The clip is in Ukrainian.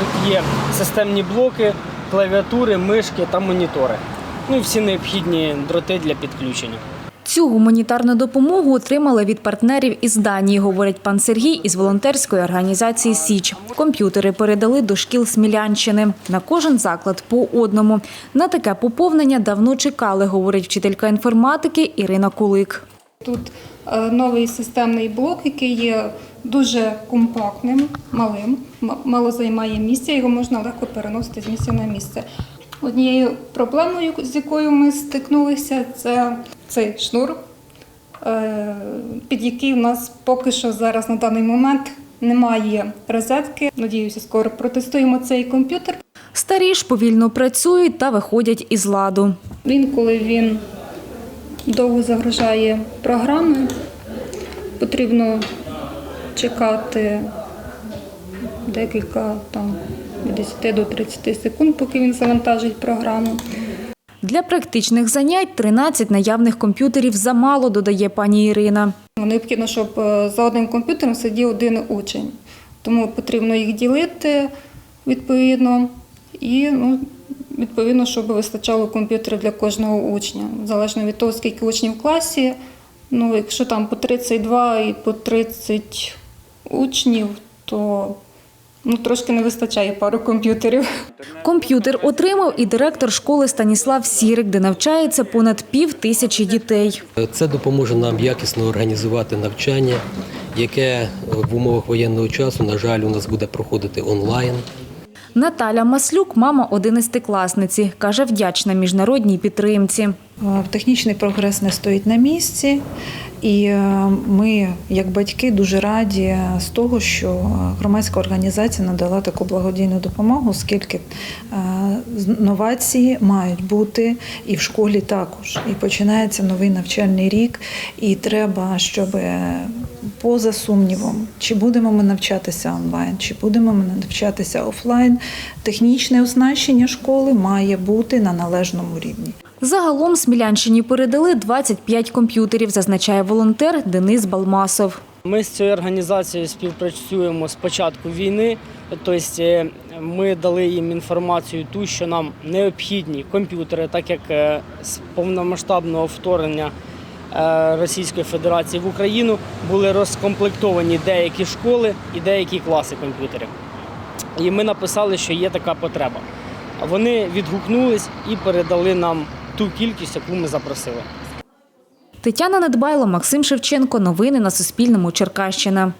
тут є системні блоки, клавіатури, мишки та монітори. Ну і всі необхідні дроти для підключення. Цю гуманітарну допомогу отримали від партнерів із Данії, говорить пан Сергій із волонтерської організації Січ. Комп'ютери передали до шкіл Смілянщини. На кожен заклад по одному. На таке поповнення давно чекали, говорить вчителька інформатики Ірина Кулик. Тут е, новий системний блок, який є дуже компактним, малим, мало займає місця, його можна легко переносити з місця на місце. Однією проблемою, з якою ми стикнулися, це цей шнур, е, під який в нас поки що зараз на даний момент немає розетки. Надіюся, скоро протестуємо цей комп'ютер. Старі ж повільно працюють та виходять із ладу. Він, коли він довго загружає програми, потрібно чекати декілька там від 10 до 30 секунд, поки він завантажить програму. Для практичних занять 13 наявних комп'ютерів замало, додає пані Ірина. Необхідно, щоб е, за одним комп'ютером сидів один учень. Тому потрібно їх ділити відповідно і ну, відповідно, щоб вистачало комп'ютерів для кожного учня. Залежно від того, скільки учнів в класі. Ну, якщо там по 32 і по 30 учнів, то ну, трошки не вистачає пару комп'ютерів. Комп'ютер отримав і директор школи Станіслав Сірик, де навчається понад пів тисячі дітей. Це допоможе нам якісно організувати навчання, яке в умовах воєнного часу, на жаль, у нас буде проходити онлайн. Наталя Маслюк, мама одинадцятикласниці, каже, вдячна міжнародній підтримці. Технічний прогрес не стоїть на місці, і е, ми, як батьки, дуже раді з того, що громадська організація надала таку благодійну допомогу, оскільки е, новації мають бути і в школі також. І починається новий навчальний рік, і треба, щоб е, поза сумнівом, чи будемо ми навчатися онлайн, чи будемо ми навчатися офлайн, технічне оснащення школи має бути на належному рівні. Загалом Смілянщині передали 25 комп'ютерів, зазначає волонтер Денис Балмасов. Ми з цією організацією співпрацюємо з початку війни. Тобто е, ми дали їм інформацію, ту, що нам необхідні комп'ютери, так як е, з повномасштабного вторгнення е, Російської Федерації в Україну були розкомплектовані деякі школи і деякі класи комп'ютерів. І ми написали, що є така потреба. Вони відгукнулись і передали нам ту кількість, яку ми запросили. Тетяна Недбайло, Максим Шевченко. Новини на Суспільному. Черкащина.